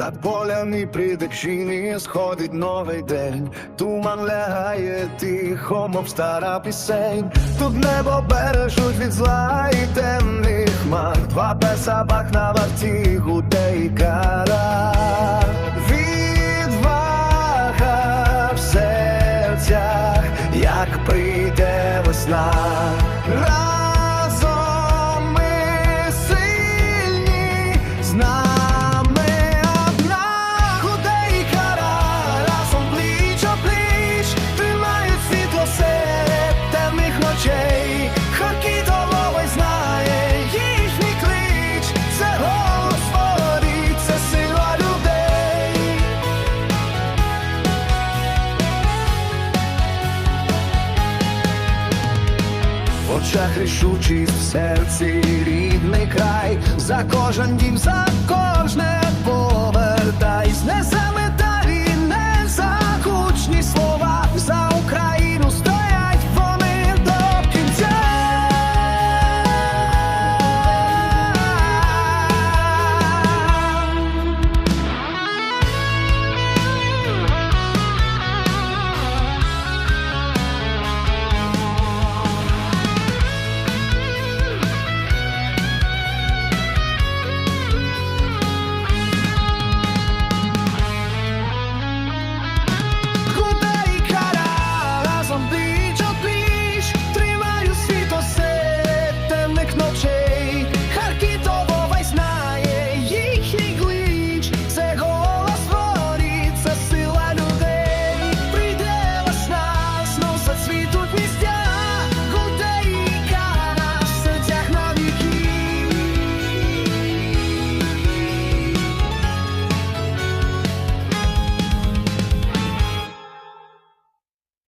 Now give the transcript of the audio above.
Над полями придичині сходить новий день, туман лягає тихо, мов стара пісень. Тут небо бережуть від зла і темних хмар. Два песа бак на варті, гуде і кара. Відвага в серцях, як прийде весна. Очах рішучість в серці рідний край, за кожен дім, за кожне.